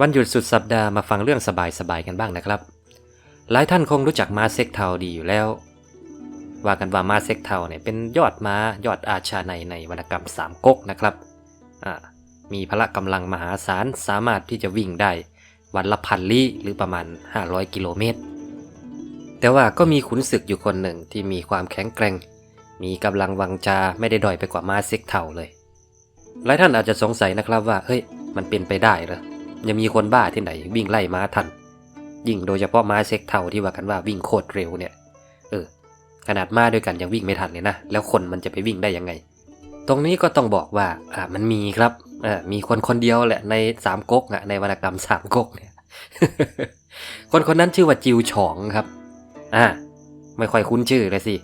วันหยุดสุดสัปดาห์มาฟังเรื่องสบายๆกันบ้างนะครับ หลายท่านคงรู้จักม้าเซ็กเทาดีอยู่แล้ว ว่ากันว่าม้าเซ็กเทาเนี่ยเป็นยอดม้ายอดอาชาในในวรรณกรรมสามก๊กนะครับ มีพละกำลังมหาศาลสามารถที่จะวิ่งได้ วันละพันลี้หรือประมาณ 500 กิโลเมตร แต่ว่าก็มีขุนศึกอยู่คนหนึ่งที่มีความแข็งแกร่ง มีกำลังวังชาไม่ได้ด้อยไปกว่าม้าเซ็กเทาเลย หลายท่านอาจจะสงสัยนะครับว่าเฮ้ยมันเป็นไปได้เหรอ ยังมีคนบ้าที่ไหนวิ่งไล่ม้าทัน ยิ่งโดยเฉพาะม้าเซ็กเทาที่ว่ากันว่าวิ่งโคตรเร็วเนี่ย เออ ขนาดม้าด้วยกันยังวิ่งไม่ทันเลยนะ แล้วคนมันจะไปวิ่งได้ยังไง ตรงนี้ก็ต้องบอกว่า อ่า มันมีครับเออมีคนคนเดียวแหละในสามก๊กอะในวรรณกรรมสามก๊กเนี่ย คนคนนั้นชื่อว่าจิวฉองครับ อ่า ไม่ค่อยคุ้นชื่อเลยสิ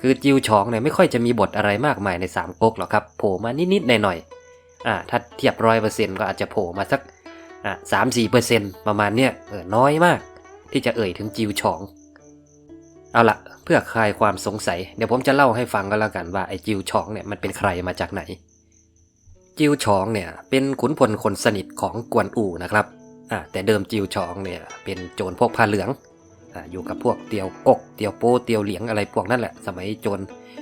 คือจิวฉองเนี่ยไม่ค่อยจะมีบทอะไรมากมายในสามก๊กหรอกครับ โผล่มานิดๆหน่อยๆ อ่า ถ้าเทียบร้อยเปอร์เซ็นต์ก็อาจจะโผล่มาสัก อะสามสี่เปอร์เซ็นต์ประมาณเนี้ยเออน้อยมาก ที่จะเอ่ยถึงจิวฉอง เอาละเพื่อคลายความสงสัย เดี๋ยวผมจะเล่าให้ฟังก็แล้วกันว่าไอ้จิวฉองเนี่ยมันเป็นใครมาจากไหน จิวฉองเนี่ยเป็นขุนพลคนสนิทของกวนอู่นะครับอ่าแต่เดิมจิวฉองเนี่ยเป็นโจรพวกผ้าเหลืองอ่าอยู่กับพวกเตียวกกเตียวโป้เตียวเหลียงอะไรพวกนั่นแหละ สมัยโจร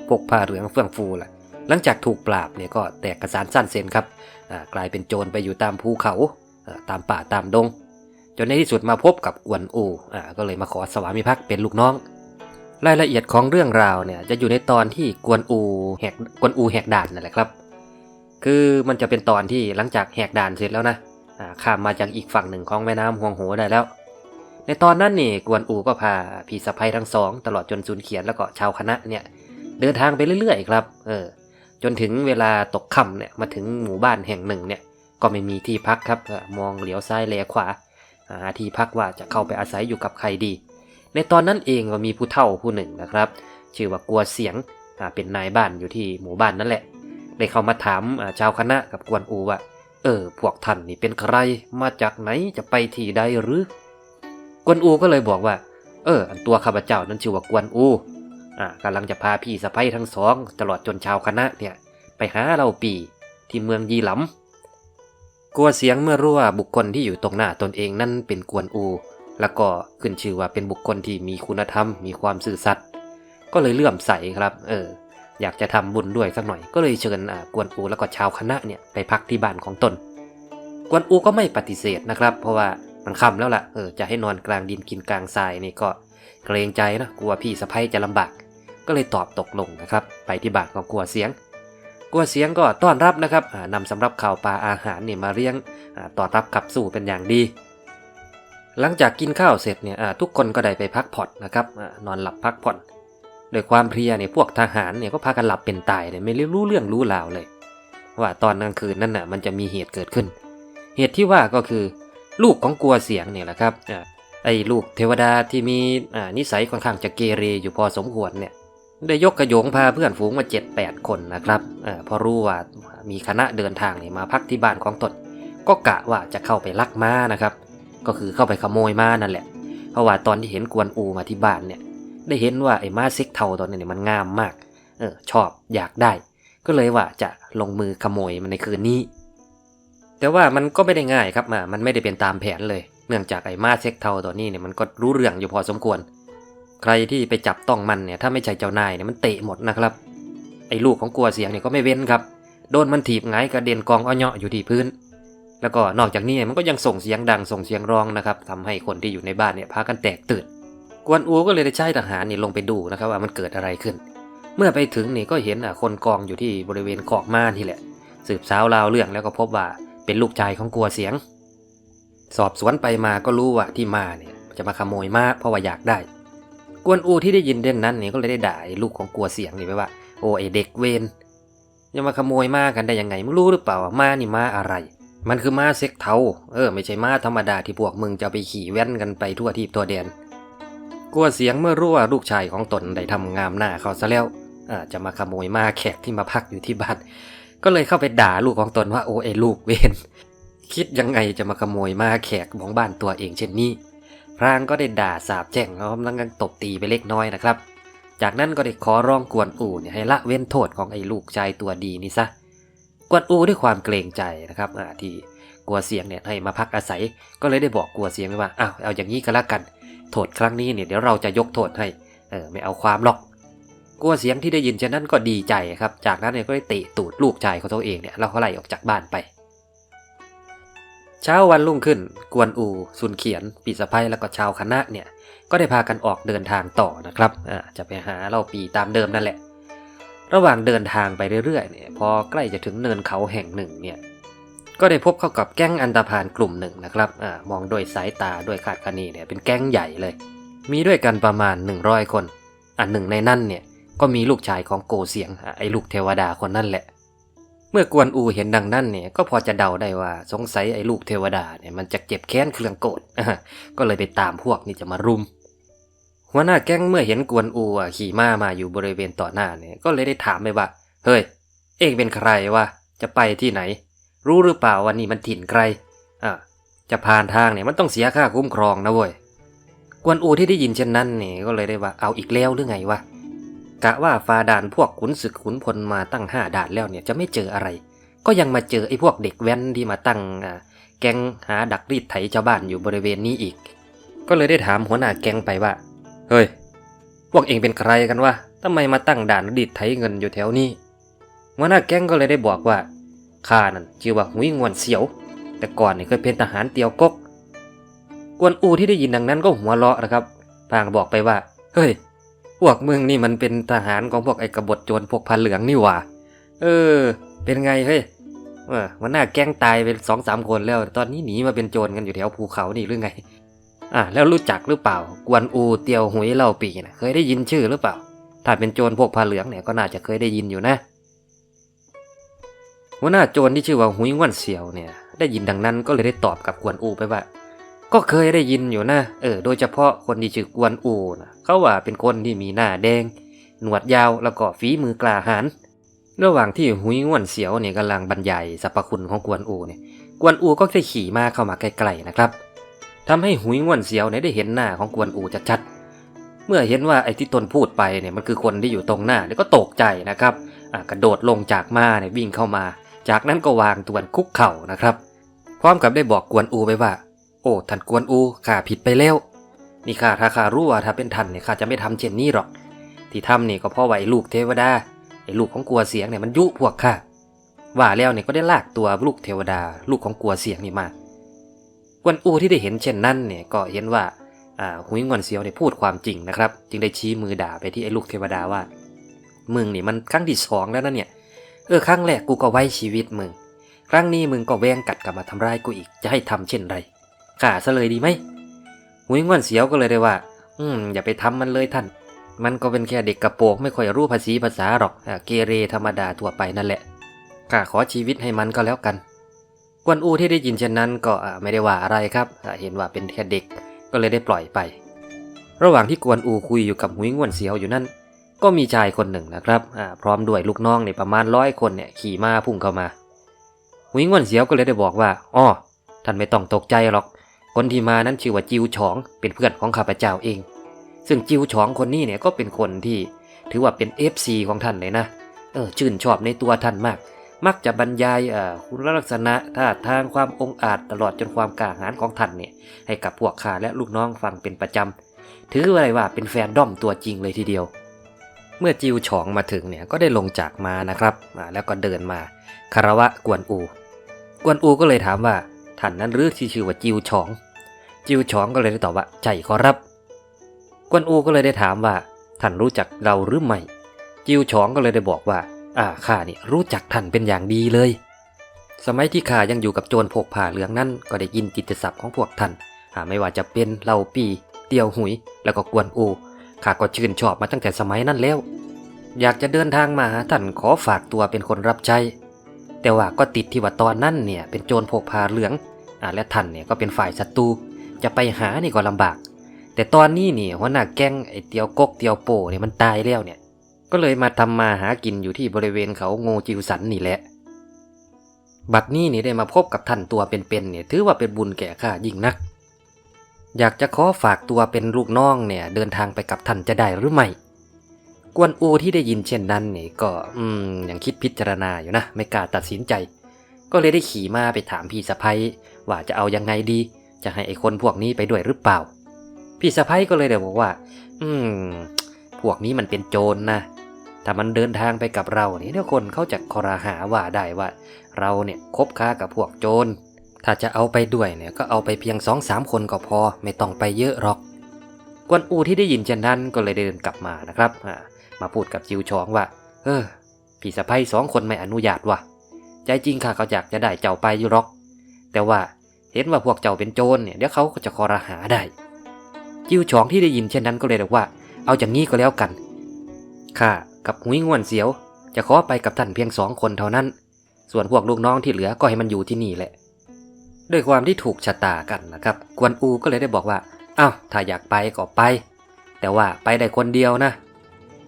พวกผ้าเหลืองเฟื่องฟูแหละหลังจากถูกปราบเนี่ยก็แตกกระสานสั้นเซนครับกลายเป็นโจรไปอยู่ตามภูเขา ตามป่าตามดง จนในที่สุดมาพบกับกวนอูอ่าก็เลยมาขอสวามิภักดิ์เป็นลูกน้อง รายละเอียดของเรื่องราวเนี่ยจะอยู่ในตอนที่กวนอูแหกกวนอูแหกด่านนั่นแหละครับ คือมันจะเป็นตอนที่หลังจากแหกด่านเสร็จแล้วนะอ่าข้ามมาจากอีกฝั่งหนึ่งของแม่น้ำฮวงโหได้แล้ว ในตอนนั้นนี่กวนอูก็พาพี่สะพ้ยทั้งสองตลอดจนซุนเขียนแล้วก็ชาวคณะเนี่ยเดินทางไปเรื่อยๆครับ เออ จนถึงเวลาตกค่ำเนี่ยมาถึงหมู่บ้านแห่งหนึ่งเนี่ย ก็ไม่มีที่พักครับมองเหลียวซ้ายแลขวาหาที่พักว่าจะเข้าไปอาศัยอยู่กับใครดี ในตอนนั้นเองก็มีผู้เฒ่าผู้หนึ่งนะครับ ชื่อว่ากลัวเสียงเป็นนายบ้านอยู่ที่หมู่บ้านนั่นแหละได้เข้ามาถามชาวคณะกับกวนอูว่าเออ พวกท่านนี่เป็นใคร มาจากไหนจะไปที่ใดหรือ กวนอูก็เลยบอกว่า เออ อันตัวข้าพเจ้านั้นชื่อว่ากวนอู อ่ากำลังจะพาพี่สะใภ้ทั้งสอง ตลอดจนชาวคณะเนี่ย ไปหาเราปีที่เมืองยีหลำ กลัวเสียงเมื่อรู้ว่าบุคคลที่อยู่ตรงหน้าตนเองนั่นเป็นกวนอู แล้วก็ขึ้นชื่อว่าเป็นบุคคลที่มีคุณธรรม มีความซื่อสัตย์ ก็เลยเลื่อมใสครับ เออ อยากจะทำบุญด้วยสักหน่อย ก็เลยเชิญกวนอูแล้วก็ชาวคณะเนี่ยไปพักที่บ้านของตน กวนอูก็ไม่ปฏิเสธนะครับ เพราะว่ามันค่ำแล้วล่ะ เออ จะให้นอนกลางดินกินกลางทรายนี่ก็เกรงใจนะ กลัวพี่สะพ้ยจะลำบาก ก็เลยตอบตกลงนะครับ ไปที่บ้านของกลัวเสียง กัวเสียงก็ต้อนรับนะครับอ่านำสำรับข่าวปลาอาหารเนี่ยมาเลี้ยงอ่าต้อนรับขับสู่เป็นอย่างดี หลังจากกินข้าวเสร็จเนี่ยทุกคนก็ได้ไปพักผ่อนนะครับนอนหลับพักผ่อนโดยความเพลียเนี่ยพวกทหารเนี่ยก็พากันหลับเป็นตายเนี่ยไม่รู้เรื่องรู้ราวเลย ว่าตอนกลางคืนนั่นน่ะมันจะมีเหตุเกิดขึ้น เหตุที่ว่าก็คือ ลูกของกัวเสียงเนี่ยแหละครับไอ้ลูกเทวดาที่มีนิสัยค่อนข้างจะเกเรอยู่พอสมควรเนี่ย ได้ยกกระโยงพาเพื่อนฝูงมาเจ็ดแปดคนนะครับอพอรู้ว่ามีคณะเดินทางเนี่ยมาพักที่บ้านของตน ก็กะว่าจะเข้าไปลักม้านะครับ ก็คือเข้าไปขโมยม้านั่นแหละ เพราะว่าตอนที่เห็นกวนอูมาที่บ้านเนี่ย ได้เห็นว่าไอ้ม้าเซ็กเทาตอนนี้เนี่ยมันงามมาก เออชอบอยากได้ ก็เลยว่าจะลงมือขโมยมันในคืนนี้ แต่ว่ามันก็ไม่ได้ง่ายครับมามันไม่ได้เป็นตามแผนเลย เนื่องจากไอ้ม้าเซ็กเทาตัวนี้เนี่ยมันก็รู้เรื่องอยู่พอสมควร ใครที่ไปจับต้องมันเนี่ยถ้าไม่ใช่เจ้านายเนี่ยมันเตะหมดนะครับ ไอ้ลูกของกลัวเสียงเนี่ยก็ไม่เว้นครับ โดนมันถีบหงกระเด็นกองอ้อเนาะอยู่ที่พื้น แล้วก็นอกจากนี้มันก็ยังส่งเสียงดังส่งเสียงร้องนะครับทำให้คนที่อยู่ในบ้านเนี่ยพากันแตกตื่น กวนอูก็เลยได้ใช้ทหารนี่ลงไปดูนะครับว่ามันเกิดอะไรขึ้น เมื่อไปถึงนี่ก็เห็นอะคนกองอยู่ที่บริเวณขอกม้านที่แหละ สืบสาวราวเรื่องแล้วก็พบว่าเป็นลูกชายของกลัวเสียง สอบสวนไปมาก็รู้ว่าที่มาเนี่ยจะมาขโมยม้าเพราะว่าอยากได้ กวนอูที่ได้ยินเรื่องนั้นนี่ก็เลยได้ด่าลูกของกลัวเสียงนี่ไปว่า โอ้ไอเด็กเวนจะมาขโมยม้ากันได้ยังไงมึงรู้หรือเปล่าว่าม้านี่ม้าอะไร มันคือม้าเซ็กเทาเออไม่ใช่ม้าธรรมดาที่พวกมึงจะไปขี่แว้นกันไปทั่วทีบตัวแดนกลัวเสียงเมื่อรู้ว่าลูกชายของตนได้ทำงามหน้าเขาซะแล้วอ่าจะมาขโมยม้าแขกที่มาพักอยู่ที่บ้านก็เลยเข้าไปด่าลูกของตนว่าโอ้ไอลูกเวนคิดยังไงจะมาขโมยม้าแขกของบ้านตัวเองเช่นนี้ พรางก็ได้ด่าสาบแช่งแล้วกำลังตบตีไปเล็กน้อยนะครับ จากนั้นก็ได้ขอร้องกวนอูเนี่ยให้ละเว้นโทษของไอ้ลูกชายตัวดีนี่ซะ กวนอูด้วยความเกรงใจนะครับอที่กลัวเสียงเนี่ยให้มาพักอาศัย ก็เลยได้บอกกลัวเสียงไปว่าอ้าวเอาอย่างนี้ก็แล้วกัน โทษครั้งนี้เนี่ยเดี๋ยวเราจะยกโทษให้ เออไม่เอาความหรอกกลัวเสียงที่ได้ยินเช่นนั้นก็ดีใจครับ จากนั้นเนี่ยก็ได้เตะตูดลูกชายของตัวเองเนี่ยแล้วเขาไล่ออกจากบ้านไป เช้าวันรุ่งขึ้น กวนอูซุนเขียน ปีสะพ้ยแล้วก็ชาวคณะเนี่ย ก็ได้พากันออกเดินทางต่อนะครับจะไปหาเล่าปีตามเดิมนั่นแหละ ระหว่างเดินทางไปเรื่อยๆเนี่ย พอใกล้จะถึงเนินเขาแห่งหนึ่งเนี่ย ก็ได้พบเข้ากับแก๊งอันตาพานกลุ่มหนึ่งนะครับอมองโดยสายตาด้วยคาดคะเนเนี่ย เป็นแก๊งใหญ่เลย มีด้วยกันประมาณ 100 คน อันหนึ่งในนั่นเนี่ย ก็มีลูกชายของโกเสียง ไอ้ลูกเทวดาคนนั่นแหละ มื่อกวนอูเห็นดังนั้นเนี่ยก็พอจะเดาได้ว่าสงสัยไอ้ลูกเทวดาเนี่ยมันจะเจ็บแค้นเครื่องโกรธก็เลยไปตามพวกนี่จะมารุม หัวหน้าแก๊งเมื่อเห็นกวนอูอะขี่ม้ามาอยู่บริเวณต่อหน้าเนี่ยก็เลยได้ถามไปว่า เฮ้ย เองเป็นใครวะจะไปที่ไหน รู้หรือเปล่าว่านี่มันถิ่นใครอะจะผ่านทางเนี่ยมันต้องเสียค่าคุ้มครองนะเว้ยกวนอูที่ได้ยินเช่นนั้นเนี่ยก็เลยได้ว่าเอาอีกแล้วหรือไงวะ กะว่าฟาด่านพวกขุนศึกขุนพลมาตั้งห้าด่านแล้วเนี่ยจะไม่เจออะไร ก็ยังมาเจอไอ้พวกเด็กแว้นที่มาตั้งแก๊งหาดักรีดไถชาวบ้านอยู่บริเวณนี้อีก ก็เลยได้ถามหัวหน้าแก๊งไปว่า เฮ้ย พวกเองเป็นใครกันวะทำไมมาตั้งด่านรีดไถเงินอยู่แถวนี้หัวหน้าแก๊งก็เลยได้บอกว่าข้านั่นชื่อว่าหุยงวนเสียว แต่ก่อนเนี่ยเคยเป็นทหารเตียวกก กวนอูที่ได้ยินดังนั้นก็หัวเราะนะครับพางบอกไปว่า เฮ้ย พวกมึงนี่มันเป็นทหารของพวกไอ้กบฏโจรพวกพันเหลืองนี่หว่า เออ เป็นไงเฮ้ยเออวันน้าแกล้งตายไปสองสามคนแล้ว ตอนนี้หนีมาเป็นโจรกันอยู่แถวภูเขานี่หรือไง อะแล้วรู้จักหรือเปล่า กวนอูเตียวหุยเล่าปีนะเคยได้ยินชื่อหรือเปล่า ถ้าเป็นโจรพวกผ้าเหลืองเนี่ยก็น่าจะเคยได้ยินอยู่นะ หัวหน้าโจรที่ชื่อว่าหุยง่วนเสียวเนี่ย ได้ยินดังนั้นก็เลยได้ตอบกับกวนอูไปว่า ก็เคยได้ยินอยู่นะ เออ โดยเฉพาะคนที่ชื่อกวนอูนะเขาว่าเป็นคนที่มีหน้าแดง หนวดยาวแล้วก็ฝีมือกล้าหาญ ระหว่างที่หุยง่วนเสียวเนี่ยกำลังบรรยายสรรพคุณของกวนอูเนี่ย กวนอูก็ได้ขี่ม้าเข้ามาใกล้ๆนะครับทำให้หุยง่วนเสียวเนี่ยได้เห็นหน้าของกวนอูชัดๆ เมื่อเห็นว่าไอ้ที่ตนพูดไปเนี่ยมันคือคนที่อยู่ตรงหน้าเนี่ยก็ตกใจนะครับ กระโดดลงจากม้าเนี่ยวิ่งเข้ามา จากนั้นก็วางตัวคุกเข่านะครับ พร้อมกับได้บอกกวนอูไปว่า โอ้ท่านกวนอูข้าผิดไปแล้ว นี่ข้าถ้าข้ารู้ว่าถ้าเป็นท่านเนี่ยข้าจะไม่ทำเช่นนี้หรอก ที่ทำนี่ก็เพราะว่าไอ้ลูกเทวดาไอ้ลูกของกลัวเสียงเนี่ยมันยุพวกข้าว่าแล้วเนี่ยก็ได้ลากตัวลูกเทวดา ลูกของกลัวเสียงนี่มากวนอูที่ได้เห็นเช่นนั้นเนี่ยก็เห็นว่าอ่าหุยงอนเสียวเนี่ยพูดความจริงนะครับ จึงได้ชี้มือด่าไปที่ไอ้ลูกเทวดาว่ามึงนี่มันครั้งที่สองแล้วนะเนี่ยเออครั้งแรกกูก็ไว้ชีวิตมึงครั้งนี้มึงก็แวงกัดกลับมาทำร้ายกูอีกจะให้ทำเช่นไร ข่าซะเลยดีไหมหุยงอนเสียวก็เลยได้ว่า อืม อย่าไปทำมันเลยท่าน มันก็เป็นแค่เด็กกระโปงไม่ค่อยรู้ภาษีภาษาหรอกอ่าเกเรธรรมดาทั่วไปนั่นแหละข้าขอชีวิตให้มันก็แล้วกัน กวนอูที่ได้ยินเช่นนั้นก็ไม่ได้ว่าอะไรครับ เห็นว่าเป็นแค่เด็กก็เลยได้ปล่อยไป ระหว่างที่กวนอูคุยอยู่กับหุยงวนเสียวอยู่นั่น ก็มีชายคนหนึ่งนะครับพร้อมด้วยลูกน้องในประมาณร้อยคนเนี่ยขี่ม้าพุ่งเข้ามาหุยงวนเสียวก็เลยได้บอกว่าอ้อท่านไม่ต้องตกใจหรอก คนที่มานั้นชื่อว่าจิวฉอง เป็นเพื่อนของข้าพเจ้าเอง ซึ่งจิวฉองคนนี้เนี่ยก็เป็นคนที่ถือว่าเป็น FC ของท่านเลยนะ เออชื่นชอบในตัวท่านมาก มักจะบรรยายอ่อคุณลักษณะท่าทางความองอาจตลอดจนความกล้าหาญของท่านเนี่ยให้กับพวกข้าและลูกน้องฟังเป็นประจำ ถืออะไรว่าเป็นแฟนด้อมตัวจริงเลยทีเดียว เมื่อจิวฉองมาถึงเนี่ยก็ได้ลงจากมานะครับ แล้วก็เดินมาคารวะกวนอู กวนอูก็เลยถามว่าท่านนั้นหรือที่ชื่อว่าจิวฉอง จิวฉองก็เลยได้ตอบว่าใช่ขอรับ กวนอูก็เลยได้ถามว่าท่านรู้จักเราหรือไม่ จิวฉองก็เลยได้บอกว่า อ่าข้านี่รู้จักท่านเป็นอย่างดีเลย สมัยที่ข้ายังอยู่กับโจรพกผ่าเหลืองนั่นก็ได้ยินกิตศัพท์ของพวกท่านาไม่ว่าจะเป็นเหล่าปี เตียวหุย แล้วก็กวนอูข้าก็ชื่นชอบมาตั้งแต่สมัยนั้นแล้ว อยากจะเดินทางมาหาท่านขอฝากตัวเป็นคนรับใช้ แต่ว่าก็ติดที่ว่าตอนนั้นเนี่ยเป็นโจรพกพาเหลืองอและท่านเนี่ยก็เป็นฝ่ายศัตรู จะไปหานี่ก็ลำบาก แต่ตอนนี้นี่หัวหน้าแก๊งไอ้เตียวกกเตียวโปเนี่ยมันตายแล้วเนี่ย ก็เลยมาทำมาหากินอยู่ที่บริเวณเขาโงจิวสันนี่แหละ บัดนี้นี่ได้มาพบกับท่านตัวเป็นๆเนี่ยถือว่าเป็นบุญแก่ข้ายิ่งนัก อยากจะขอฝากตัวเป็นลูกน้องเนี่ย เดินทางไปกับท่านจะได้หรือไม่กวนอูที่ได้ยินเช่นนั้นนี่ก็อืมยังคิดพิจารณาอยู่นะ ไม่กล้าตัดสินใจ ก็เลยได้ขี่มาไปถามพี่สะพ้ยว่าจะเอายังไงดี จะให้ไอ้คนพวกนี้ไปด้วยหรือเปล่า พี่สะพ้ยก็เลยได้บอกว่า อืม พวกนี้มันเป็นโจรนะ ถ้ามันเดินทางไปกับเราเนี่ยเดี๋ยวคนเขาจะคอรหาว่าได้ว่า เราเนี่ยคบค้ากับพวกโจร ถ้าจะเอาไปด้วยเนี่ยก็เอาไปเพียงสองสามคนก็พอ ไม่ต้องไปเยอะหรอก กวนอูที่ได้ยินเช่นนั้นก็เลยเดินกลับมานะครับ มาพูดกับจิวชองว่า เออ พี่สะพ้ยสองคนไม่อนุญาตว่ะ ใจจริงข้าเขาอยากจะได้เจ้าไปอยู่หรอก แต่ว่า เห็นว่าพวกเจ้าเป็นโจรเนี่ยเดี๋ยวเขาก็จะคอรหาได้ จิวชองที่ได้ยินเช่นนั้นก็เลยบอกว่า เอาอย่างนี้ก็แล้วกันข้ากับหุยง่วนเสียว จะขอไปกับท่านเพียงสองคนเท่านั้น ส่วนพวกลูกน้องที่เหลือก็ให้มันอยู่ที่นี่แหละ ด้วยความที่ถูกชะตากันนะครับ กวนอูก็เลยได้บอกว่าอ้าวถ้าอยากไปก็ไป แต่ว่าไปได้คนเดียวนะ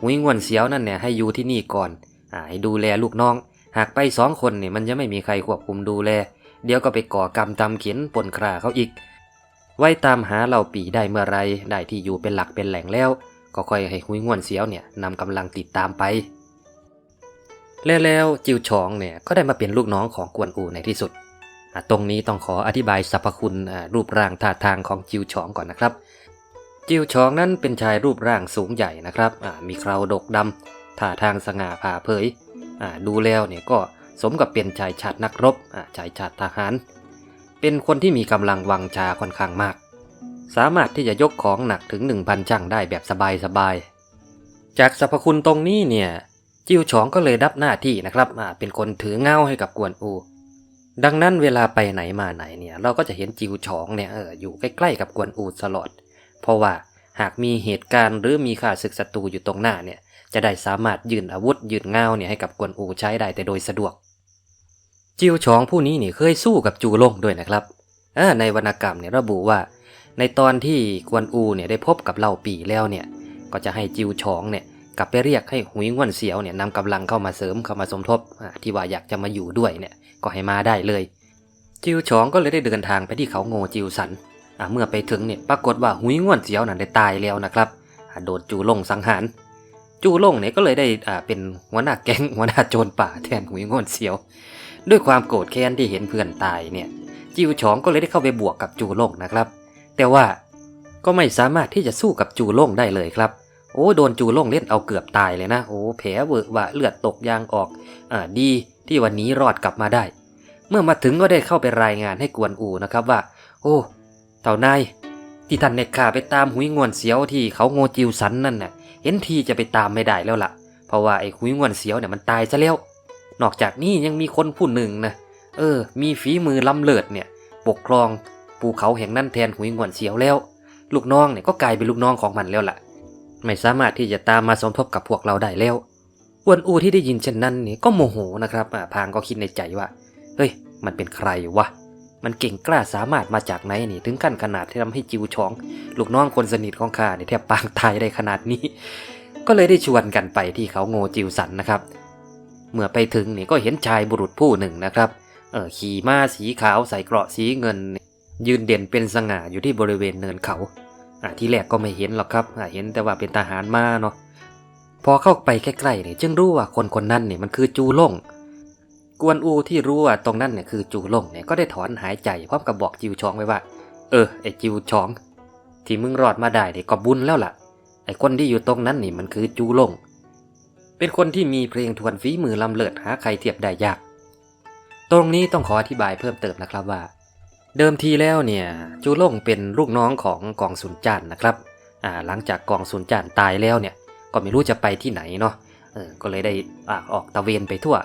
หุยง่วนเสียวนั่นเนี่ยให้อยู่ที่นี่ก่อนอ่าให้ดูแลลูกน้อง หากไปสองคนเนี่ยมันจะไม่มีใครควบคุมดูแล เดี๋ยวก็ไปก่อกรรมตำเขียนปนคราเขาอีก ไว้ตามหาเหล่าปีได้เมื่อไรได้ที่อยู่เป็นหลักเป็นแหล่งแล้ว ก็ค่อยให้หุยง่วนเสียวเนี่ยนำกำลังติดตามไปแล้วแล้วจิวชองเนี่ยก็ได้มาเป็นลูกน้องของกวนอูในที่สุด ตรงนี้ต้องขออธิบายสรรพคุณรูปร่างท่าทางของจิวชองก่อนนะครับ จิวชองนั้นเป็นชายรูปร่างสูงใหญ่นะครับมีเคราดกดำท่าทางสง่าผ่าเผยดูแล้วเนี่ยก็ สมกับเป็นชายชาตินักรบอ่าชายชาติทหาร เป็นคนที่มีกำลังวังชาค่อนข้างมาก สามารถที่จะยกของหนักถึง 1,000ช่างได้แบบสบายๆ จากสรรพคุณตรงนี้เนี่ยจิวฉองก็เลยรับหน้าที่นะครับอ่าเป็นคนถือเงาให้กับกวนอู ดังนั้นเวลาไปไหนมาไหนเนี่ยเราก็จะเห็นจิวฉองเนี่ยอออยู่ใกล้ๆกับกวนอูตลอด เพราะว่าหากมีเหตุการณ์หรือมีข้าศึกศัตรูอยู่ตรงหน้าเนี่ยจะได้สามารถยืนอาวุธยืนเงาเนี่ยให้กับกวนอูใช้ได้แต่โดยสะดวก จิวฉองผู้นี้นี่เคยสู้กับจูล่งด้วยนะครับอ่าในวรรณกรรมเนี่ยระบุว่า ในตอนที่กวนอูเนี่ยได้พบกับเหล่าปีแล้วเนี่ย ก็จะให้จิวฉองเนี่ยกลับไปเรียกให้หุยง่วนเสียวเนี่ยนำกำลังเข้ามาเสริมเข้ามาสมทบที่ว่าอยากจะมาอยู่ด้วยเนี่ยก็ให้มาได้เลย จิวฉองก็เลยได้เดินทางไปที่เขาโง่จิวสันอ่าเมื่อไปถึงเนี่ยปรากฏว่าหุยง่วนเสียวนั้นได้ตายแล้วนะครับโดนจูล่งสังหารจูล่งเนี่ยก็เลยได้อ่าเป็นหัวหน้าแก๊งหัวหน้าโจรป่าแทนหุยง่วนเสียว ด้วยความโกรธแค้นที่เห็นเพื่อนตายเนี่ยจิวฉองก็เลยได้เข้าไปบวกกับจูล่งนะครับ แต่ว่าก็ไม่สามารถที่จะสู้กับจูล่งได้เลยครับ โอ้โดนจูล่งเล่นเอาเกือบตายเลยนะโอ้แผลเวอะวะเลือดตกยางออกอ่าดีที่วันนี้รอดกลับมาได้ เมื่อมาถึงก็ได้เข้าไปรายงานให้กวนอูนะครับว่า โอ้เต่านายที่ท่านเนตข่าไปตามหุยงวนเสียวที่เขาโงจิวสันนั่นน่ะเห็นทีจะไปตามไม่ได้แล้วล่ะ เพราะว่าไอ้หุยงวนเสียวเนี่ยมันตายซะแล้ว นอกจากนี้ยังมีคนผู้หนึ่งนะเออ มีฝีมือล้ำเลิศเนี่ย ปกครองภูเขาแห่งนั้นแทนหุยงวนเสียวแล้ว ลูกน้องเนี่ยก็กลายเป็นลูกน้องของมันแล้วล่ะ ไม่สามารถที่จะตามมาสมทบกับพวกเราได้แล้วอวนอูที่ได้ยินเช่นนั้นนี่ก็โมโหนะครับพางก็คิดในใจว่า เฮ้ย มันเป็นใครวะ มันเก่งกล้าสามารถมาจากไหนนี่ถึงขั้นขนาดที่ทำให้จิวชอง ลูกน้องคนสนิทของข้าเนี่ยแทบปางตายได้ขนาดนี้ ก็เลยได้ชวนกันไปที่เขาโงจิวสันนะครับ เมื่อไปถึงนี่ก็เห็นชายบุรุษผู้หนึ่งนะครับเออขี่ม้าสีขาวใส่เกราะสีเงิน ยืนเด่นเป็นสง่าอยู่ที่บริเวณเนินเขาอ่าที่แรกก็ไม่เห็นหรอกครับอ่าเห็นแต่ว่าเป็นทหารมาเนาะพอเข้าไปใกล้ๆเนี่ยจึงรู้ว่าคนคนนั้นเนี่ยมันคือจูล่ง กวนอูที่รู้ว่าตรงนั้นเนี่ยคือจูล่งเนี่ยก็ได้ถอนหายใจพร้อมกับบอกจิวชองไว้ว่า เออไอจิวชอง ที่มึงรอดมาได้เนี่ยก็บุญแล้วล่ะไอคนที่อยู่ตรงนั้นนี่มันคือจูล่ง เป็นคนที่มีเพลงทวนฝีมือลำเลิศหาใครเทียบได้ยาก ตรงนี้ต้องขออธิบายเพิ่มเติมนะครับว่า เดิมทีแล้วเนี่ยจูล่งเป็นลูกน้องของกองสุนจานนะครับอ่าหลังจากกองสุนจานตายแล้วเนี่ย ก็ไม่รู้จะไปที่ไหนเนาะเออก็เลยได้อ่าออกตะเวนไปทั่ว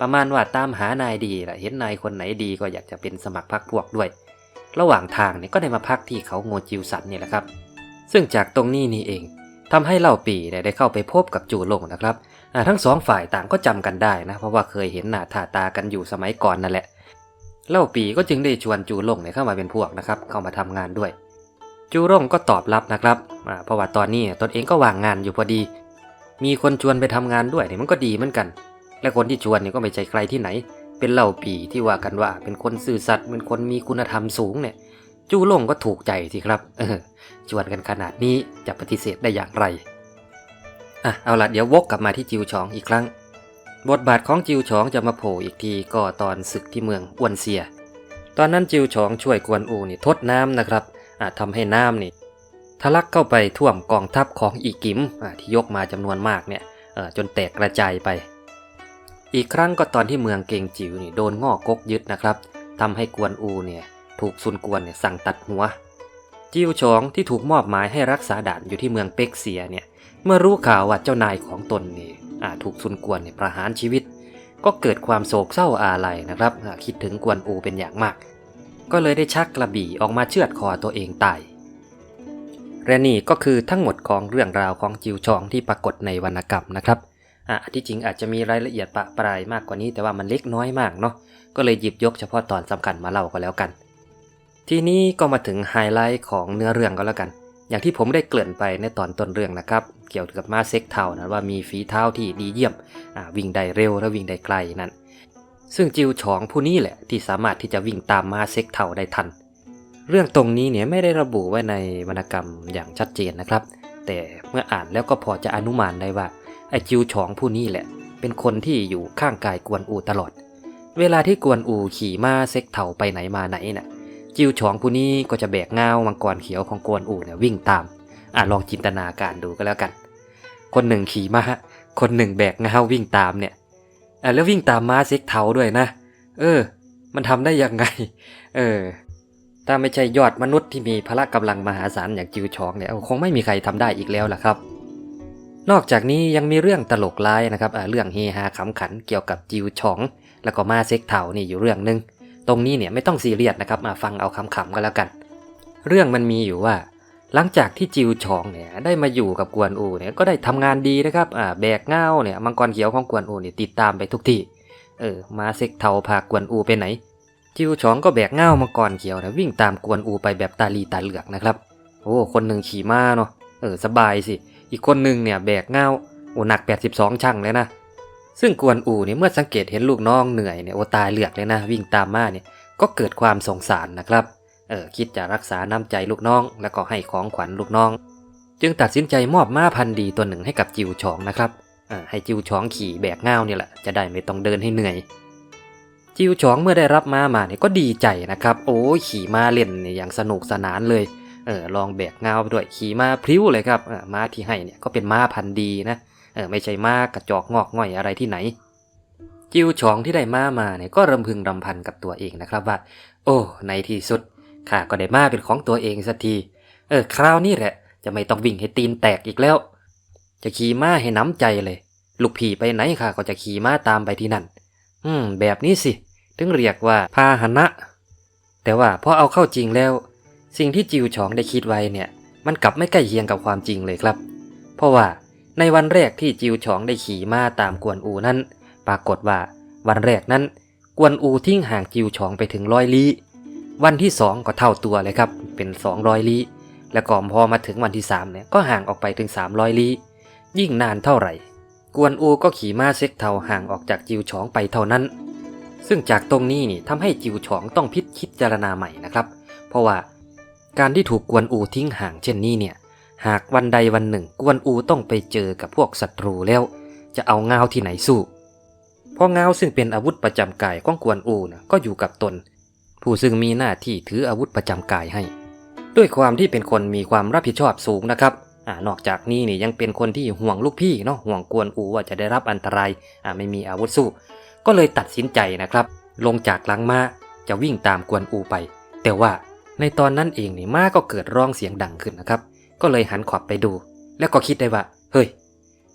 ประมาณว่าตามหานายดีแหละเห็นนายคนไหนดีก็อยากจะเป็นสมัครพักพวกด้วย ระหว่างทางเนี่ยก็ได้มาพักที่เขาโงจิวสันเนี่ยแหละครับ ซึ่งจากตรงนี้นี่เอง ทำให้เล่าปีเนี่ยได้เข้าไปพบกับจูหลงนะครับอ่าทั้งสองฝ่ายต่างก็จำกันได้นะ เพราะว่าเคยเห็นหน้าท่าตากันอยู่สมัยก่อนนั่นแหละ เล่าปีก็จึงได้ชวนจูหลงเนี่ยเข้ามาเป็นพวกนะครับ เข้ามาทำงานด้วย จูหลงก็ตอบรับนะครับอ่าเพราะว่าตอนนี้ตนเองก็ว่างงานอยู่พอดี มีคนชวนไปทำงานด้วยเนี่ยมันก็ดีเหมือนกัน และคนที่ชวนเนี่ยก็ไม่ใช่ใครที่ไหน เป็นเล่าปีที่ว่ากันว่าเป็นคนซื่อสัตย์เป็นคนมีคุณธรรมสูงเนี่ย จูหลงก็ถูกใจสิครับ เออชวนกันขนาดนี้จะปฏิเสธได้อย่างไร อะ เอาละเดี๋ยววกกลับมาที่จิวชองอีกครั้ง บทบาทของจิวฉองจะมาโผล่อีกทีก็ตอนศึกที่เมืองอวนเซีย ตอนนั้นจิวฉองช่วยกวนอูนี่ทดน้ำนะครับอาจทำให้น้ำนี่ทะลักเข้าไปท่วมกองทัพของอีกิมอ่าที่ยกมาจำนวนมากเนี่ยเออจนแตกกระจายไป อีกครั้งก็ตอนที่เมืองเกงจิวนี่โดนง่อกกยึดนะครับทำให้กวนอูเนี่ย ถูกซุนกวนเนี่ยสั่งตัดหัว จิวฉองที่ถูกมอบหมายให้รักษาด่านอยู่ที่เมืองเป็กเซียเนี่ยเมื่อรู้ข่าวว่าเจ้านายของตนนี่อาถูกซุนกวนเนี่ยประหารชีวิต ก็เกิดความโศกเศร้าอาลัยนะครับคิดถึงกวนอูเป็นอย่างมาก ก็เลยได้ชักกระบี่ออกมาเชือดคอตัวเองตายและนี่ก็คือทั้งหมดของเรื่องราวของจิวชองที่ปรากฏในวรรณกรรมนะครับอะที่จริงอาจจะมีรายละเอียดปะปรายมากกว่านี้แต่ว่ามันเล็กน้อยมากเนาะก็เลยหยิบยกเฉพาะตอนสำคัญมาเล่าก็แล้วกัน ทีนี้ก็มาถึงไฮไลท์ของเนื้อเรื่องก็แล้วกัน อย่างที่ผมได้เกริ่นไปในตอนต้นเรื่องนะครับ เกี่ยวกับมาเซ็กเทานะว่ามีฝีเท้าที่ดีเยี่ยมอ่าวิ่งได้เร็วและวิ่งได้ไกลนั่น ซึ่งจิวฉองผู้นี้แหละที่สามารถที่จะวิ่งตามมาเซ็กเทาได้ทัน เรื่องตรงนี้เนี่ยไม่ได้ระบุไว้ในวรรณกรรมอย่างชัดเจนนะครับ แต่เมื่ออ่านแล้วก็พอจะอนุมานได้ว่าไอ้จิวฉองผู้นี้แหละ เป็นคนที่อยู่ข้างกายกวนอูตลอด เวลาที่กวนอูขี่ม้าเซ็กเทาไปไหนมาไหนน่ะ จิวฉองผู้นี้ก็จะแบกเงามังกรเขียวของกวนอูเนี่ยวิ่งตามอะลองจินตนาการดูก็แล้วกัน คนหนึ่งขี่ม้าคนหนึ่งแบกเงาวิ่งตามเนี่ยอะแล้ววิ่งตามม้าเซ็กเทาด้วยนะ เออ มันทำได้ยังไง เออ ถ้าไม่ใช่ยอดมนุษย์ที่มีพละกำลังมหาศาลอย่างจิวชองเนี่ยคงไม่มีใครทำได้อีกแล้วล่ะครับ นอกจากนี้ยังมีเรื่องตลกร้ายนะครับเรื่องเฮฮาขำขันเกี่ยวกับจิวชอง แล้วก็มาเซ็กเทานี่อยู่เรื่องหนึ่ง ตรงนี้เนี่ยไม่ต้องซีเรียสนะครับมาฟังเอาคำๆก็แล้วกัน เรื่องมันมีอยู่ว่า หลังจากที่จิวชองเนี่ยได้มาอยู่กับกวนอูเนี่ยก็ได้ทำงานดีนะครับอ่าแบกเงาเนี่ยมังกรเขียวของกวนอูเนี่ยติดตามไปทุกที่เออมาเซ็กเทาพากวนอูไปไหน จิวฉองก็แบกเงามังกรเขียวนะวิ่งตามกวนอูไปแบบตาลีตาเหลือกนะครับโอ้คนหนึ่งขี่ม้าเนาะเออสบายสิ อีกคนหนึ่งเนี่ยแบกเงาโอ้หนัก 82 ช่างเลยนะ ซึ่งกวนอูเนี่ยเมื่อสังเกตเห็นลูกน้องเหนื่อยเนี่ยโอตายเหลือกเลยนะวิ่งตามมาเนี่ยก็เกิดความสงสารนะครับเออคิดจะรักษาน้ำใจลูกน้อง แล้วก็ให้ของขวัญลูกน้อง จึงตัดสินใจมอบม้าพันธุ์ดีตัวหนึ่งให้กับจิวฉองนะครับเออให้จิวฉองขี่แบกเง่าเนี่ยแหละจะได้ไม่ต้องเดินให้เหนื่อย จิวฉองเมื่อได้รับม้ามาเนี่ยก็ดีใจนะครับ โอ้ขี่ม้าเล่นเนี่ยอย่างสนุกสนานเลยเออลองแบกเงาไปด้วยขี่ม้าพลิ้วเลยครับออม้าที่ให้เนี่ยก็เป็นม้าพันธุ์ดีนะเเออไม่ใช่มากระจอกงอกง่อยอะไรที่ไหน จิวฉองที่ได้มามาเนี่ยก็รำพึงรำพันกับตัวเองนะครับว่า โอ้ในที่สุดข้าก็ได้มาเป็นของตัวเองสักที เออคราวนี้แหละ จะไม่ต้องวิ่งให้ตีนแตกอีกแล้ว จะขี่ม้าให้น้ำใจเลย ลูกผีไปไหนข้าก็จะขี่ม้าตามไปที่นั่น อืม แบบนี้สิ ถึงเรียกว่าพาหนะ แต่ว่าพอเอาเข้าจริงแล้ว สิ่งที่จิวฉองได้คิดไว้เนี่ย มันกลับไม่ใกล้เคียงกับความจริงเลยครับ เพราะว่า ในวันแรกที่จิวฉองได้ขี่ม้าตามกวนอูนั้น ปรากฏว่าวันแรกนั้น กวนอูทิ้งห่างจิวฉองไปถึงร้อยลี้วันที่สองก็เท่าตัวเลยครับ เป็นสองร้อยลี้แล้วก็พอมาถึงวันที่สามเนี่ยก็ห่างออกไปถึงสามร้อยลี้ยิ่งนานเท่าไหร่ กวนอูก็ขี่ม้าเซ็กเทาห่างออกจากจิวฉองไปเท่านั้น ซึ่งจากตรงนี้นี่ทำให้จิวฉองต้องพิคิดจารณาใหม่นะครับ เพราะว่าการที่ถูกกวนอูทิ้งห่างเช่นนี้เนี่ย หากวันใดวันหนึ่งกวนอูต้องไปเจอกับพวกศัตรูแล้ว จะเอาเงาที่ไหนสู้เพราะเงาซึ่งเป็นอาวุธประจำกายของกวนอูนะก็อยู่กับตน ผู้ซึ่งมีหน้าที่ถืออาวุธประจำกายให้ ด้วยความที่เป็นคนมีความรับผิดชอบสูงนะครับอ่านอกจากนี้นี่ยังเป็นคนที่ห่วงลูกพี่เนาะห่วงกวนอูว่าจะได้รับอันตรายอ่าไม่มีอาวุธสู้ ก็เลยตัดสินใจนะครับ ลงจากหลังมาจะวิ่งตามกวนอูไป แต่ว่าในตอนนั้นเองนี่ม้าก็เกิดร้องเสียงดังขึ้นนะครับ ก็เลยหันขวับไปดู แล้วก็คิดได้ว่า เฮ้ย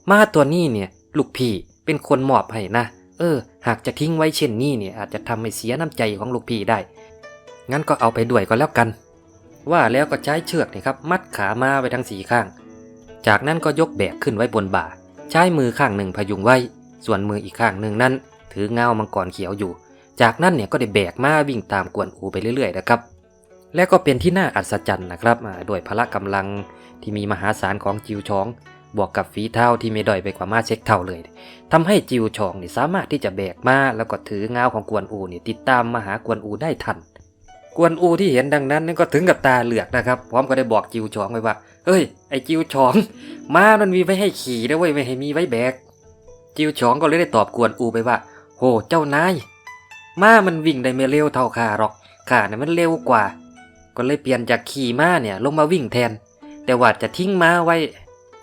ม้าตัวนี้เนี่ย ลูกพี่เป็นคนมอบให้นะ เออ หากจะทิ้งไว้เช่นนี้เนี่ย อาจจะทำให้เสียน้ำใจของลูกพี่ได้ งั้นก็เอาไปด้วยก็แล้วกัน ว่าแล้วก็ใช้เชือกนี่ครับ มัดขาม้าไว้ทั้งสี่ข้าง จากนั้นก็ยกแบกขึ้นไว้บนบ่า ใช้มือข้างหนึ่งพยุงไว้ ส่วนมืออีกข้างหนึ่งนั้น ถือเงามังกรเขียวอยู่ จากนั้นเนี่ยก็ได้แบกม้าวิ่งตามกวนอูไปเรื่อยๆนะครับ และก็เป็นที่น่าอัศจรรย์นะครับด้วยพละกำลังที่มีมหาศาลของจิวชอง บวกกับฝีเท้าที่ไม่ด้อยไปกว่าม้าเช็คเท่าเลยทำให้จิวชองนี่สามารถที่จะแบกม้าแล้วก็ถือเงาของกวนอูนี่ติดตามมาหากวนอูได้ทัน กวนอูที่เห็นดังนั้นนี่ก็ถึงกับตาเหลือกนะครับ พร้อมก็ได้บอกจิวชองไว้ว่าเฮ้ย ไอ้จิวชองม้ามันมีไว้ให้ขี่นะเว้ยไม่ให้มีไว้แบก จิวฉองก็เลยได้ตอบกวนอูไปว่า โหเจ้านาย ม้ามันวิ่งได้ไม่เร็วเท่าข้าหรอกข้าเนี่ยมันเร็วกว่า ก็เลยเปลี่ยนจากขี่ม้าเนี่ยลงมาวิ่งแทน แต่ว่าจะทิ้งม้าไว้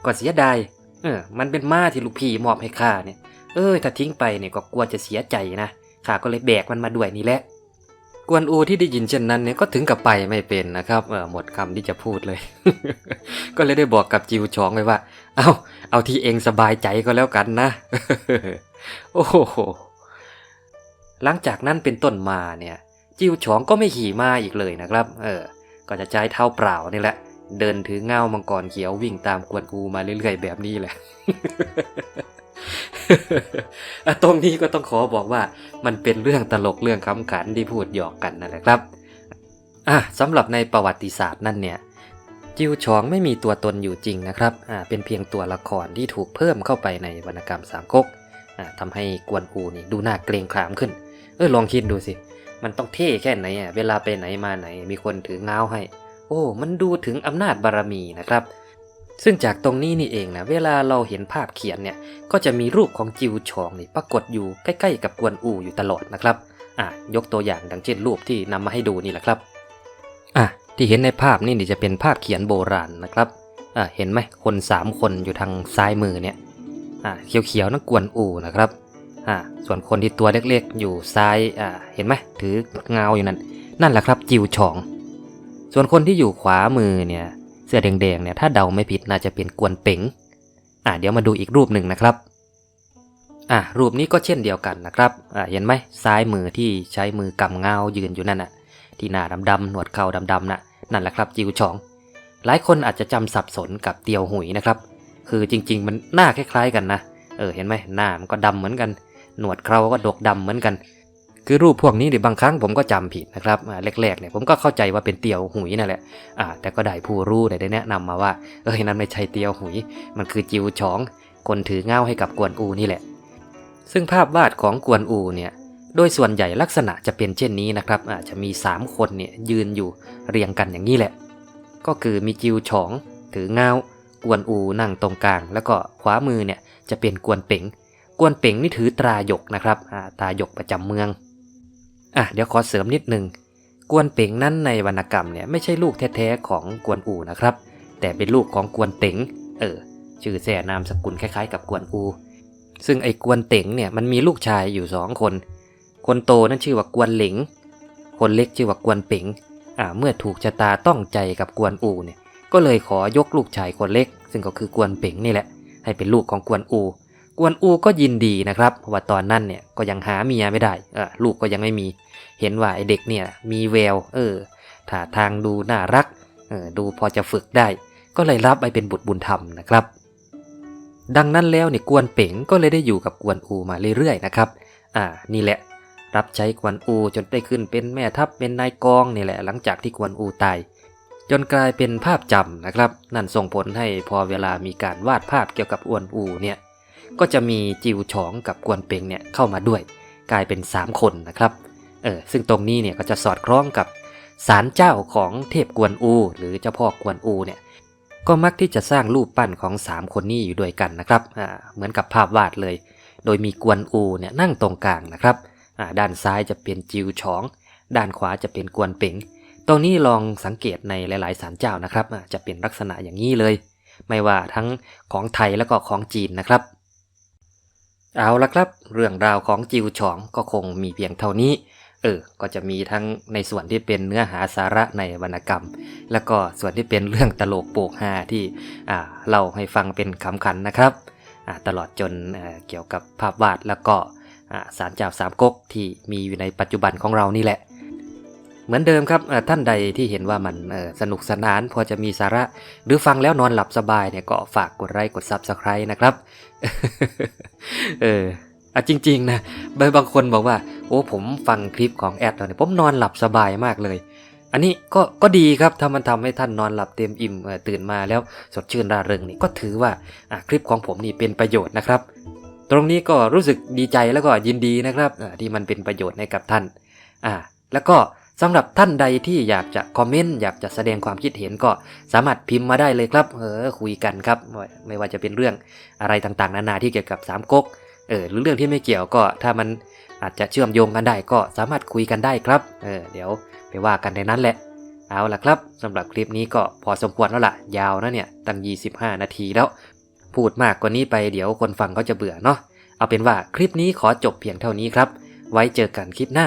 ก็เสียดายเออ มันเป็นม้าที่ลูกพี่มอบให้ข้าเนี่ย เออถ้าทิ้งไปเนี่ยก็กลัวจะเสียใจนะข้าก็เลยแบกมันมาด้วยนี่แหละ กวนอูที่ได้ยินเช่นนั้นเนี่ยก็ถึงกับไปไม่เป็นนะครับเออหมดคำที่จะพูดเลย ก็เลยได้บอกกับจิวชองไว้ว่า เอาเอาที่เองสบายใจก็แล้วกันนะ โอ้โหหลังจากนั้นเป็นต้นมาเนี่ย จิวฉองก็ไม่ขี่ม้าอีกเลยนะครับ เออ ก็จะใช้เท้าเปล่านี่แหละ เดินถือเงามังกรเขียววิ่งตามกวนอูมาเรื่อยๆแบบนี้แหละอะตรงนี้ก็ต้องขอบอกว่ามันเป็นเรื่องตลกเรื่องขำขันที่พูดหยอกกันนั่นแหละครับ อะสำหรับในประวัติศาสตร์นั่นเนี่ย จิวฉองไม่มีตัวตนอยู่จริงนะครับ อ่า เป็นเพียงตัวละครที่ถูกเพิ่มเข้าไปในวรรณกรรมสามก๊ก อ่าทำให้กวนอูนี่ดูน่าเกรงขามขึ้น เออลองคิดดูสิ มันต้องเท่แค่ไหนอะเวลาไปไหนมาไหนมีคนถือเงาให้ โอ้ มันดูถึงอำนาจบารมีนะครับ ซึ่งจากตรงนี้นี่เองนะเวลาเราเห็นภาพเขียนเนี่ยก็จะมีรูปของจิวชองนี่ปรากฏอยู่ใกล้ๆ กับกวนอูอยู่ตลอดนะครับอะยกตัวอย่างดังเช่นรูปที่นำมาให้ดูนี่แหละครับอะที่เห็นในภาพนี่นี่จะเป็นภาพเขียนโบราณนะครับอะเห็นไหมคนสามคนอยู่ทางซ้ายมือเนี่ยอะเขียวๆนั่นกวนอูนะครับ อ่าส่วนคนที่ตัวเล็กๆ อยู่ซ้ายอ่าเห็นไหมถือเงาอยู่นั่นนั่นแหละครับจิวฉอง ส่วนคนที่อยู่ขวามือเนี่ยเสื้อแดงๆเนี่ยถ้าเดาไม่ผิดน่าจะเป็นกวนเป๋งอ่าเดี๋ยวมาดูอีกรูปหนึ่งนะครับอ่ารูปนี้ก็เช่นเดียวกันนะครับอ่าเห็นไหมซ้ายมือที่ใช้มือกำเงายืนอยู่นั่นน่ะที่หน้าดำๆหนวดเข่าดำๆน่ะนั่นแหละครับจิวฉอง หลายคนอาจจะจำสับสนกับเตียวหุยนะครับ คือจริงๆ มันหน้าคล้ายๆกันนะเออเห็นไหมหน้ามันก็ดำเหมือนกัน หนวดเคราก็ดกดำเหมือนกัน คือรูปพวกนี้เนี่ยบางครั้งผมก็จำผิดนะครับแรกๆเนี่ยผมก็เข้าใจว่าเป็นเตียวหุยนั่นแหละอ่าแต่ก็ได้ผู้รู้ได้แนะนำมาว่าเอ้ยนั่นไม่ใช่เตียวหุย มันคือจิวฉอง คนถือเง่าให้กับกวนอูนี่แหละ ซึ่งภาพวาดของกวนอูเนี่ยโดยส่วนใหญ่ลักษณะจะเป็นเช่นนี้นะครับอาจจะมี 3 คนเนี่ยยืนอยู่เรียงกันอย่างนี้แหละ ก็คือมีจิวฉอง ถือเงากวนอูนั่งตรงกลาง แล้วก็ขวามือเนี่ยจะเป็นกวนเป๋ง กวนเป๋งนี่ถือตราหยกนะครับตราหยกประจำเมืองอะเดี๋ยวขอเสริมนิดนึงกวนเป๋งนั้นในวรรณกรรมเนี่ยไม่ใช่ลูกแท้ๆของกวนอูนะครับ แต่เป็นลูกของกวนเป๋งเออชื่อแส่นามสกุลคล้ายๆ กับกวนอู ซึ่งไอ้กวนเต็งเนี่ยมันมีลูกชายอยู่สองคน คนโตนั่นชื่อว่ากวนหลิง คนเล็กชื่อว่ากวนเป๋งอ่าเมื่อถูกชะตาต้องใจกับกวนอูเนี่ยก็เลยขอยกลูกชายคนเล็ก ซึ่งก็คือกวนเป๋งนี่แหละ ให้เป็นลูกของกวนอู กวนอูก็ยินดีนะครับเพราะว่าตอนนั้นเนี่ยก็ยังหาเมียไม่ได้เออลูกก็ยังไม่มี เห็นว่าไอเด็กเนี่ยมีแววเออท่าทางดูน่ารักเออดูพอจะฝึกได้ ก็เลยรับไปเป็นบุตรบุญธรรมนะครับ ดังนั้นแล้วเนี่ยกวนเป๋งก็เลยได้อยู่กับกวนอูมาเรื่อยๆนะครับอ่านี่แหละ รับใช้กวนอูจนได้ขึ้นเป็นแม่ทัพเป็นนายกองนี่แหละ หลังจากที่กวนอูตายจนกลายเป็นภาพจำนะครับ นั่นส่งผลให้พอเวลามีการวาดภาพเกี่ยวกับอวนอูเนี่ย ก็จะมีจิวฉองกับกวนเปงเนี่ยเข้ามาด้วย กลายเป็น 3 คนนะครับเออซึ่งตรงนี้เนี่ยก็จะสอดคล้องกับศาลเจ้าของเทพกวนอู หรือเจ้าพ่อกวนอูเนี่ยก็มักที่จะสร้างรูปปั้นของ 3 คนนี้อยู่ด้วยกันนะครับอ่าเหมือนกับภาพวาดเลย โดยมีกวนอูเนี่ยนั่งตรงกลางนะครับอ่าด้านซ้ายจะเป็นจิวฉอง ด้านขวาจะเป็นกวนเป๋งตรงนี้ลองสังเกตในหลายๆศาลเจ้านะครับ จะเป็นลักษณะอย่างนี้เลย ไม่ว่าทั้งของไทยแล้วก็ของจีนนะครับ เอาละครับ เรื่องราวของจิวฉองก็คงมีเพียงเท่านี้ เออ ก็จะมีทั้งในส่วนที่เป็นเนื้อหาสาระในวรรณกรรม แล้วก็ส่วนที่เป็นเรื่องตลกโปกฮาที่อ่าเล่าให้ฟังเป็นคำขันนะครับอ่าตลอดจนเอ่อเกี่ยวกับภาพวาดแล้วก็อ่าสารเจ้าสามก๊กที่มีอยู่ในปัจจุบันของเรานี่แหละ เหมือนเดิมครับท่านใดที่เห็นว่ามันสนุกสนาน พอจะมีสาระ หรือฟังแล้วนอนหลับสบายเนี่ยก็ฝากกดไลค์กด Subscribe นะครับ เอออะจริงๆนะบางคนบอกว่า โอ้ผมฟังคลิปของแอดแล้วเนี่ยผมนอนหลับสบายมากเลย อันนี้ก็ก็ดีครับถ้ามันทำให้ท่านนอนหลับเต็มอิ่มตื่นมาแล้วสดชื่นร่าเริงนี่ก็ถือว่าคลิปของผมนี่เป็นประโยชน์นะครับ ตรงนี้ก็รู้สึกดีใจแล้วก็ยินดีนะครับที่มันเป็นประโยชน์ให้กับท่านอ่าแล้วก็ สำหรับท่านใดที่อยากจะคอมเมนต์อยากจะแสดงความคิดเห็นก็สามารถพิมพ์มาได้เลยครับ เออคุยกันครับไม่ไม่ว่าจะเป็นเรื่องอะไรต่างๆ นานาที่เกี่ยวกับสามก๊กเออหรือเรื่องที่ไม่เกี่ยวก็ถ้ามันอาจจะเชื่อมโยงกันได้ก็สามารถคุยกันได้ครับเออเดี๋ยวไปว่ากันในนั้นแหละ เอาล่ะครับสำหรับคลิปนี้ก็พอสมควรแล้วล่ะ ยาวนะเนี่ยตั้ง 25 นาทีแล้ว พูดมากกว่านี้ไปเดี๋ยวคนฟังเขาจะเบื่อเนาะเอาเป็นว่าคลิปนี้ขอจบเพียงเท่านี้ครับ ไว้เจอกันคลิปหน้า